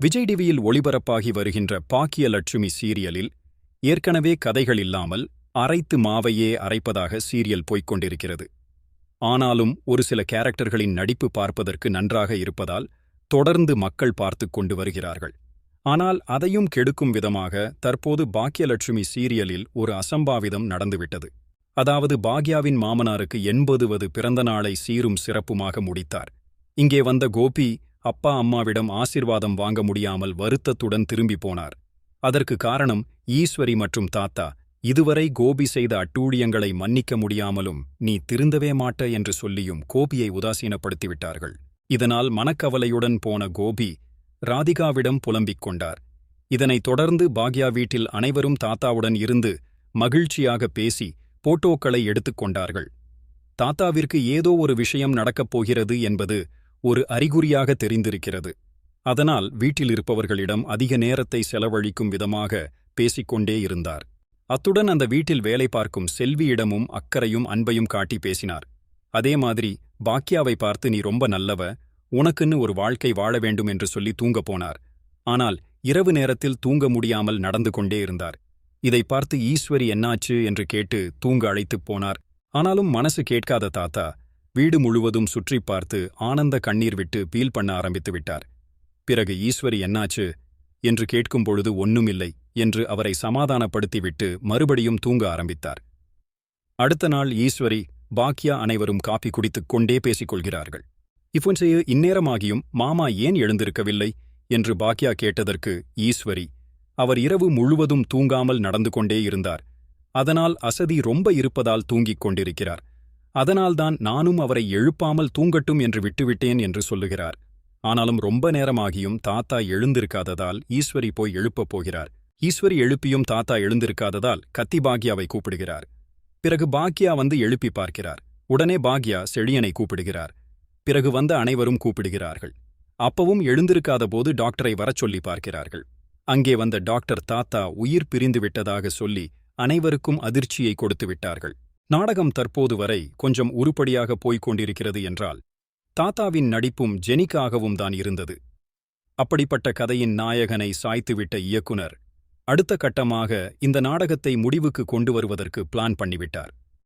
விஜய் டிவியில் ஒளிபரப்பாகி வருகின்ற பாக்கியலட்சுமி சீரியலில் ஏற்கனவே கதைகள் இல்லாமல் அரைத்து மாவையே அரைப்பதாக சீரியல் போய்க் கொண்டிருக்கிறது. ஆனாலும் ஒரு சில கேரக்டர்களின் நடிப்பு பார்ப்பதற்கு நன்றாக இருப்பதால் தொடர்ந்து மக்கள் பார்த்துக் கொண்டு வருகிறார்கள். ஆனால் அதையும் கெடுக்கும் விதமாக தற்போது பாக்கியலட்சுமி சீரியலில் ஒரு அசம்பாவிதம் நடந்துவிட்டது. அதாவது பாக்யாவின் மாமனாருக்கு எண்பதுவது பிறந்த நாளை சீரும் சிறப்புமாக முடித்தார். இங்கே வந்த கோபி அப்பா அம்மாவிடம் ஆசிர்வாதம் வாங்க முடியாமல் வருத்தத்துடன் திரும்பி போனார். அதற்கு காரணம் ஈஸ்வரி மற்றும் தாத்தா இதுவரை கோபி செய்த அட்டூழியங்களை மன்னிக்க முடியாமலும் நீ திருந்தவே மாட்ட என்று சொல்லியும் கோபியை உதாசீனப்படுத்திவிட்டார்கள். இதனால் மனக்கவலையுடன் போன கோபி ராதிகாவிடம் புலம்பிக் கொண்டார். இதனைத் தொடர்ந்து பாக்யா வீட்டில் அனைவரும் தாத்தாவுடன் இருந்து மகிழ்ச்சியாக பேசி போட்டோக்களை எடுத்துக்கொண்டார்கள் தாத்தாவிற்கு ஏதோ ஒரு விஷயம் நடக்கப் போகிறது என்பது ஒரு அறிகுறியாக தெரிந்திருக்கிறது. அதனால் வீட்டில் இருப்பவர்களிடம் அதிக நேரத்தை செலவழிக்கும் விதமாக பேசிக்கொண்டே இருந்தார். அத்துடன் அந்த வீட்டில் வேலை பார்க்கும் செல்வியிடமும் அக்கறையும் அன்பையும் காட்டி பேசினார். அதே மாதிரி பாக்கியாவை பார்த்து நீ ரொம்ப நல்லவ உனக்குன்னு ஒரு வாழ்க்கை வாழ வேண்டும் என்று சொல்லி தூங்கப் போனார். ஆனால் இரவு நேரத்தில் தூங்க முடியாமல் நடந்து கொண்டே இருந்தார். இதை பார்த்து ஈஸ்வரி என்னாச்சு? என்று கேட்டு தூங்க அழைத்துப் போனார். ஆனாலும் மனசு கேட்காத தாத்தா வீடு முழுவதும் சுற்றிப் பார்த்து ஆனந்த கண்ணீர் விட்டு பீல் பண்ண ஆரம்பித்து விட்டார். பிறகு ஈஸ்வரி என்னாச்சு? என்று கேட்கும் பொழுது ஒண்ணுமில்லை என்று அவரை சமாதானப்படுத்திவிட்டு மறுபடியும் தூங்க ஆரம்பித்தார். அடுத்த நாள் ஈஸ்வரி பாக்யா அனைவரும் காபி குடித்துக் கொண்டே பேசிக் கொள்கிறார்கள். இஃபுன்செய்ய இந்நேரமாகியும் மாமா ஏன் எழுந்திருக்கவில்லை? என்று பாக்யா கேட்டதற்கு ஈஸ்வரி அவர் இரவு முழுவதும் தூங்காமல் நடந்து கொண்டே இருந்தார். அதனால் அசதி ரொம்ப இருப்பதால் தூங்கிக் கொண்டிருக்கிறார். அதனால்தான் நானும் அவரை எழுப்பாமல் தூங்கட்டும் என்று விட்டுவிட்டேன் என்று சொல்லுகிறார். ஆனாலும் ரொம்ப நேரமாகியும் தாத்தா எழுந்திருக்காததால் ஈஸ்வரி போய் எழுப்பப் போகிறார். ஈஸ்வரி எழுப்பியும் தாத்தா எழுந்திருக்காததால் கத்தி பாக்யாவை கூப்பிடுகிறார். பிறகு பாக்யா வந்து எழுப்பி பார்க்கிறார். உடனே பாக்யா செழியனை கூப்பிடுகிறார். பிறகு வந்த அனைவரும் கூப்பிடுகிறார்கள். அப்பவும் எழுந்திருக்காத போது டாக்டரை வரச் சொல்லி பார்க்கிறார்கள். அங்கே வந்த டாக்டர் தாத்தா உயிர் பிரிந்து விட்டதாக சொல்லி அனைவருக்கும் அதிர்ச்சியை கொடுத்து விட்டார்கள். நாடகம் தற்போது வரை கொஞ்சம் உருப்படியாக போய்க் கொண்டிருக்கிறது என்றால் தாத்தாவின் நடிப்பும் ஜெனிக்காகவும் தான் இருந்தது. அப்படிப்பட்ட கதையின் நாயகனை சாய்த்துவிட்ட இயக்குனர் அடுத்த கட்டமாக இந்த நாடகத்தை முடிவுக்கு கொண்டு வருவதற்கு பிளான் பண்ணிவிட்டார்.